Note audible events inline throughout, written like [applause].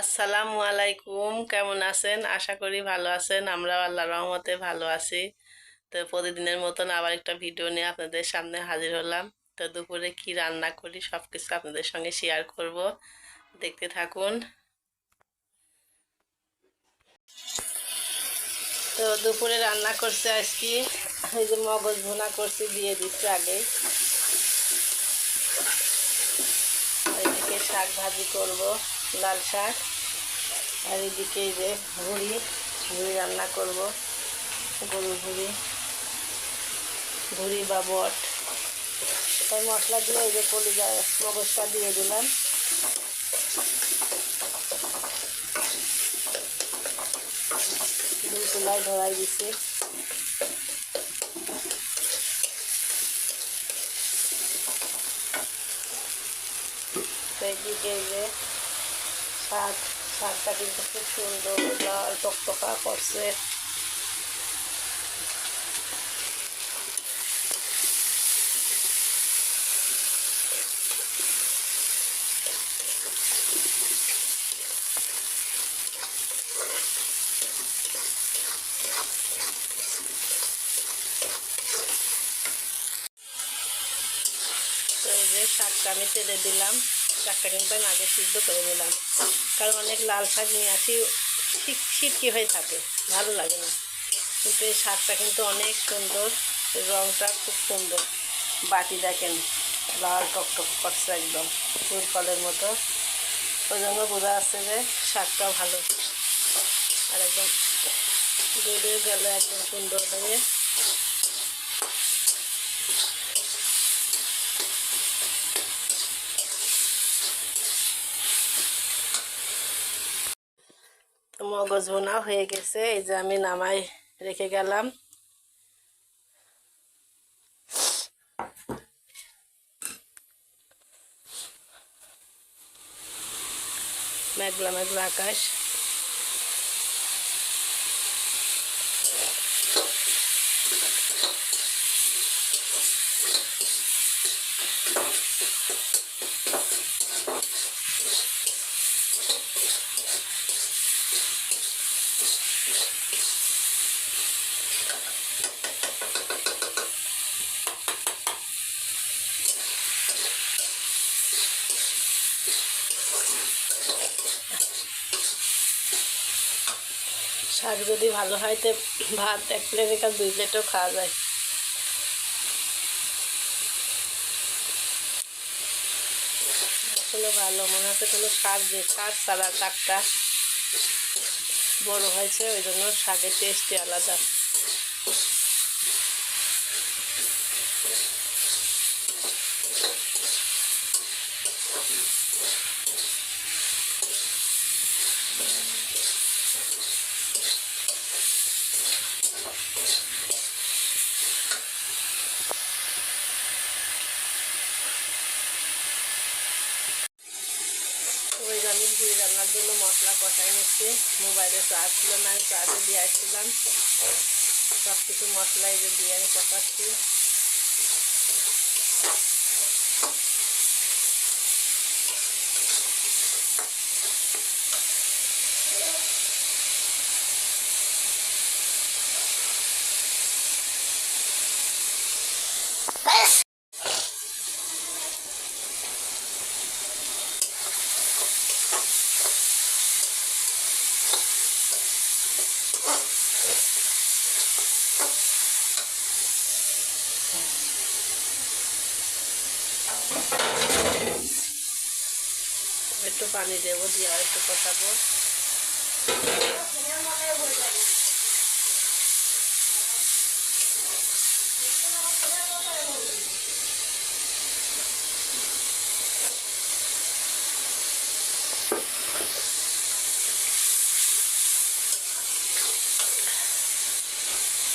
আসসালামু আলাইকুম, কেমন আছেন? আশা করি ভালো আছেন আমরা আল্লাহ রহমতে ভালো আছি। তো প্রতিদিনের মতন আবার একটা ভিডিও নিয়ে আপনাদের সামনে হাজির হলাম। তো দুপুরে কি রান্না করি সব কিছু আপনাদের সঙ্গে শেয়ার করব। দেখতে থাকুন। তো দুপুরে রান্না করছে আজকে, এই যে মগজ ভুনা করছি, দিয়ে দিচ্ছি আগে। শাক ভাজি করব। লাল শাক। আর এদিকে যে ভুড়ি ভুড়ি রান্না করব। গরুর ভুড়ি ভুড়ি বা বট। তাই মশলা দিয়ে এই যে কলিজা মগজটা দিয়ে দিলাম। দুই চুলায় ধরাই দিছি। তো এদিকে যে শাক শাকটা কিন্তু খুব সুন্দর লাল টকটকা করছে। শাকটা আমি তেলে দিলাম। শাকটা কিন্তু আমি আগে সিদ্ধ করে নিলাম। কারণ অনেক লাল শাক নিয়ে আসি, ঠিক সিটকি হয়ে থাকে, ভালো লাগে না। কিন্তু এই শাকটা কিন্তু অনেক সুন্দর রঙটা খুব সুন্দর। বাটি দেখেন, লাল টকটক করছে একদম, ফুল ফলের মতো। ওই জন্য বোঝা যাচ্ছে যে শাকটাও ভালো। আর একদম দুধে গেলে একদম সুন্দর লাগে। মগজ বোনা হয়ে গেছে এই যে আমি নামাই রেখে গেলাম। মেঘলা মেঘলা আকাশ। শাক যদি ভালো হয় তো ভাত এক প্লেটে কাজ দুই প্লেটও খাওয়া যায়। আসলে ভালো, মনে হচ্ছে কোনো শাক যে শাক সারা শাকটা বড়ো হয়েছে, ওই জন্য শাকের টেস্টই আলাদা ওই যে আমি ভুড়ি রান্নার জন্য মশলা কষাই নিচ্ছি। মোবাইলে চার্জ ছিল না, আমি চার্জে দিয়ে আসছিলাম। সব কিছু মশলা এই দিয়ে আমি কষাচ্ছি একটু পানি দেবো দিয়ে একটু কষাবো।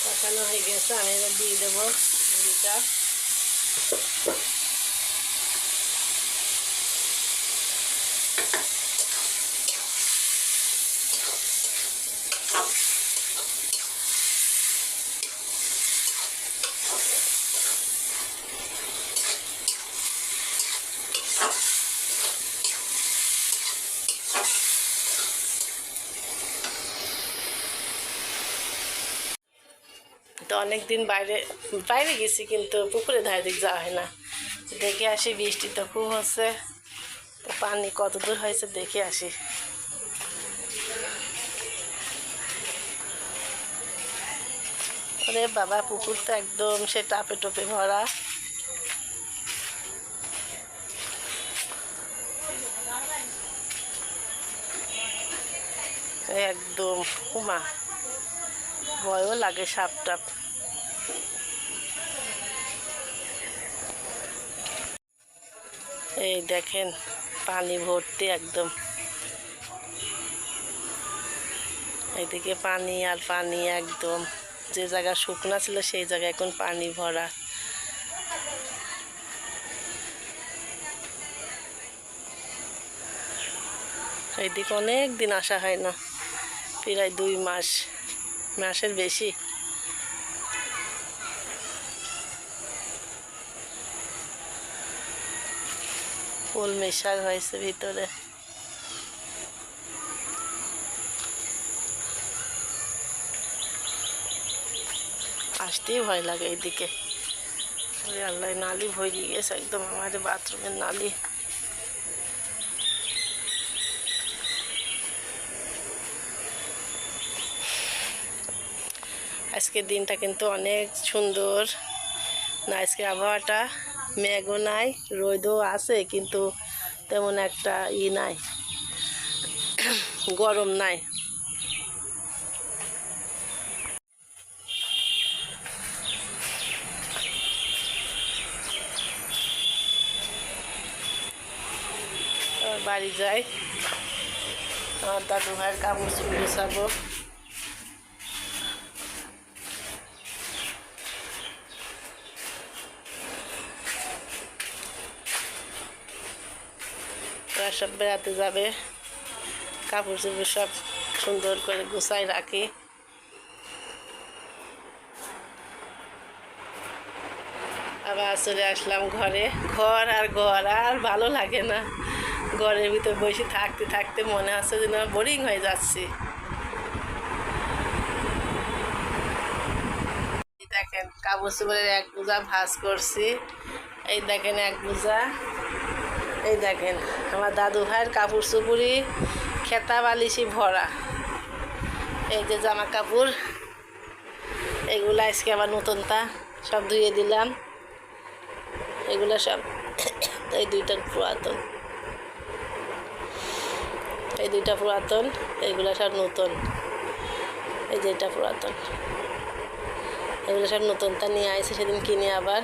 কষানো হয়ে গেছে আমি এবার দিয়ে দেবো মুড়িটা। অনেক দিন বাইরে বাইরে গেছি কিন্তু পুকুরে ধারে দিক যাওয়া হয় না। দেখে আসি বৃষ্টি তো খুব হচ্ছে, তো পানি কত দূর হয়েছে দেখে আসি। আরে বাবা, পুকুর তো একদম সে টাপে টোপে ভরা। একদম, উমা, ভয়ও লাগে সাপ টাপ। এই দেখেন, পানি ভর্তি একদম। এদিকে পানি আর পানি একদম। যে জায়গা শুকনা ছিল সেই জায়গায় এখন পানি ভরা। এইদিকে অনেক দিন আসা হয় না। প্রায় দুই মাস, মাসের বেশি। ফুল মেশাক হয়েছে ভিতরে। আসতেই ভয় লাগে এইদিকে। আল্লাহ নালি ভরে গেছে একদম আমাদের বাথরুমের নালি। আজকের দিনটা কিন্তু অনেক সুন্দর। না আজকে আবহাওয়াটা মেঘও নাই, রোদও আছে, কিন্তু তেমন একটা ই নাই, গরম নাই। বাড়ি যাই। আমার দাদু ভাইয়ের কাপড় চুপ গুছাবো। সব বেড়াতে যাবে। কাপড় চোপড় সব সুন্দর করে গুছাই রাখি। আবার চলে আসলাম ঘরে। ঘর আর ঘর, আর ভালো লাগে না। ঘরের ভিতর বসে থাকতে থাকতে মনে হচ্ছে যেন বোরিং হয়ে যাচ্ছি। দেখেন, কাপড় চোপড়ের এক বোঝা ভাজ করছি। এই দেখেন এক বোঝা। এই দেখেন, আমার দাদু ভাইয়ের কাপড় চুপুরি খেতা বালিশি ভরা। এই যে জামা কাপড়, এগুলো আজকে আবার নতুনটা, সব ধুয়ে দিলাম। এগুলো সব এই দুইটা পুরাতন। এই দুইটা পুরাতন এইগুলো সব নতুন। এই যে এটা পুরাতন। এগুলো সব নতুনটা নিয়ে আসে সেদিন কিনে আবার।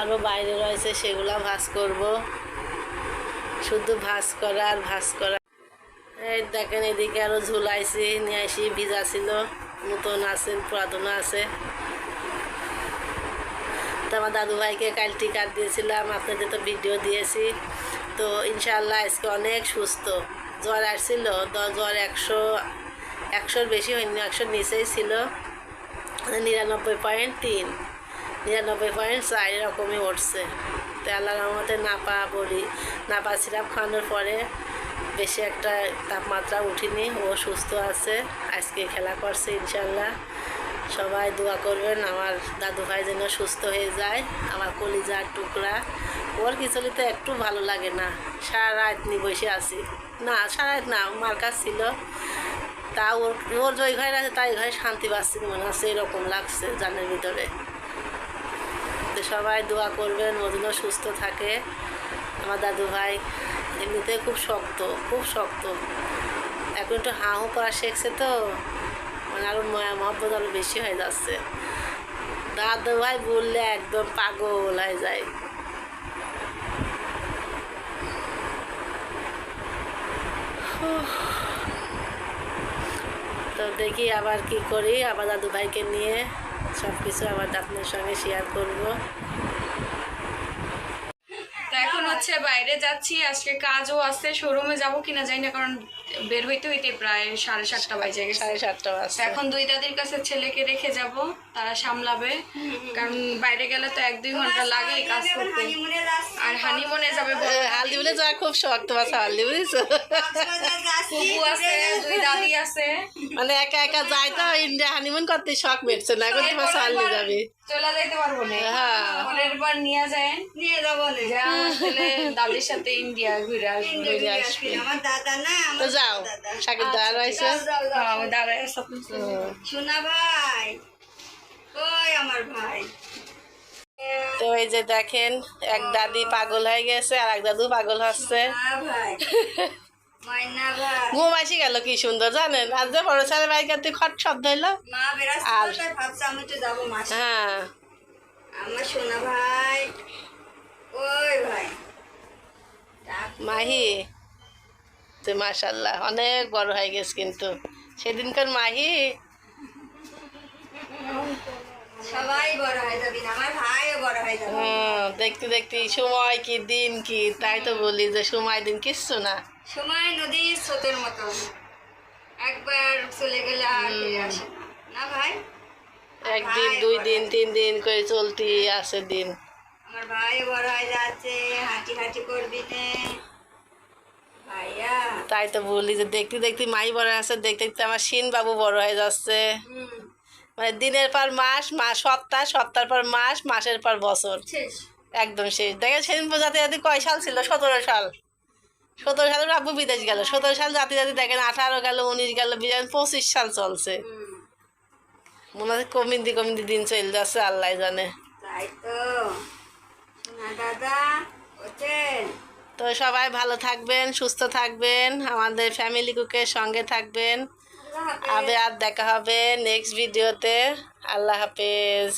আরও বাইরে রয়েছে, সেগুলো ভাজ করব। শুধু ভাজ করা আর ভাজ করা। এই দেখেন এদিকে আরও ঝুলাইছি, নিয়ে আসি ভিজা ছিল নতুন আছে পুরাতন আছে। তো আমার দাদু ভাইকে কাল টিকা দিয়েছিলাম, আপনাদের তো ভিডিও দিয়েছি। তো ইনশাল্লাহ আজকে অনেক সুস্থ। জ্বর আসছিল জ্বর একশো, একশোর বেশি হয়নি, একশোর নিচেই ছিল। নিরানব্বই পয়েন্ট তিন। নিরানব্বই পয়েন্ট চার এরকমই উঠছে। তো আল্লাহ রহমতে নাপা বলি, নাপা সিরাপ খাওয়ানোর পরে বেশি একটা তাপমাত্রা উঠিনি, ও সুস্থ আছে, আজকে খেলা করছে ইনশাল্লাহ সবাই দোয়া করবেন, আমার দাদু ভাই যেন সুস্থ হয়ে যায়, আমার কলিজার টুকরা। ওর কিছুলি তো একটু ভালো লাগে না সারা রাত নি বসে আছি। না সারা রাত না, মার কাছ ছিল। তা ওর ওর যে ঘরে আছে, তাই ঘরে শান্তি পাচ্ছি মনে হচ্ছে, এরকম লাগছে জানের ভিতরে। তো সবাই দোয়া করবেন যেন সুস্থ থাকে। আমার দাদু ভাই এমনিতে খুব শক্ত খুব শক্ত। এখন একটু হাঁ হুঁ করা শিখছে তো মানে আরও ময়া মহব্বত আরও বেশি হয়ে যাচ্ছে। দাদু ভাই বললে একদম পাগল হয়ে যায়। তো দেখি আবার কি করি, আবার দাদু ভাইকে নিয়ে। সব কিছু আবার আপনার সঙ্গে শেয়ার করব। এখন হচ্ছে হচ্ছে বাইরে যাচ্ছি, আজকে কাজও আছে শোরুমে যাব কিনা যাই না, কারণ বের হইতে হইতে প্রায় সাড়ে সাতটা বাজে গেছে। সাড়ে সাতটা তো বাজছে এখন দুই দাদির কাছে ছেলেকে রেখে যাব তারা সামলাবে। কারণ বাইরে গেলে তো এক দুই ঘণ্টা লাগে কাজ করতে। আর হানিমুনে যাবে এ, বড় হালদি বলে যাওয়ার খুব শখ তোমার হালদি বুঝেছ ফুপু আছে দুই দাদি আছে। মানে একা একা যাই তো ইন্ডিয়া হানিমুন করতে শখ মেটছে না এখন তোমার হালদি যাবে। চলে যাইতে পারব না। হ্যাঁ। পরের বার নিয়ে যায়। নিয়ে যাব না। যে আমার ছেলে দাদির সাথে ইন্ডিয়া ঘুরে আসবে। আমার দাদা না তো আমার যাও। সাকিব দাঁড় রয়েছে। হ্যাঁ, ভাই। ওই আমার ভাই। তো এই যে দেখেন এক দাদি পাগল হয়ে গেছে আর এক দাদু পাগল হচ্ছে। ভাই। [laughs] ভাই। ঘুম আসি গেল কি সুন্দর জানেন? আর যে বড় ছেলে বাইক তুই খট শব্দ হইল? আর- তাই ভাবছি আমি তো যাব মাসে। হ্যাঁ। আমার সোনা ভাই। ওই ভাই। মাহি তো মাশাল্লাহ অনেক বড় হয়ে গেছে কিন্তু। সেদিনকার মাহি। সবাই বড় হয়ে যাবি আমার ভাইও বড় হয়ে যাবে। হুম, দেখতে দেখতে সময় কি দিন কি? তাই তো বলি যে সময় দিন কিচ্ছু না। সময় নদীর স্রোতের মতো। একবার চলে গেলে আর ফিরে আসে না। ভাই? একদিন দুই দিন তিন দিন করে চলতি আছে দিন। আমার ভাই বড় হয়ে যাচ্ছে হাঁটি হাঁটি করবি নে। তাই তো বলি যে দেখতে দেখতে মাই বড় আছে দেখতে দেখতে আমার শিন বাবু বড় হয়ে যাচ্ছে। মানে দিনের পর মাস মাস সপ্তাহ সপ্তাহের পর মাস মাসের পর বছর। একদম শেষ। দেখেন সেদিন জাতি জাতি কয় সাল ছিল? সতেরো সাল। সতেরো সালে আব্বু বিদেশ গেল। সতেরো সাল জাতি জাতি দেখেন আঠারো গেল উনিশ গেল পঁচিশ সাল চলছে। মনে হয় কমিন্দি কমিন্দি দিন চলে যাচ্ছে আল্লাহ জানে। তাই তো। দাদা তো সবাই ভালো থাকবেন সুস্থ থাকবেন আমাদের ফ্যামিলি কুকের সঙ্গে থাকবেন। আবে আর দেখা হবে নেক্সট ভিডিওতে আল্লাহ হাফেজ।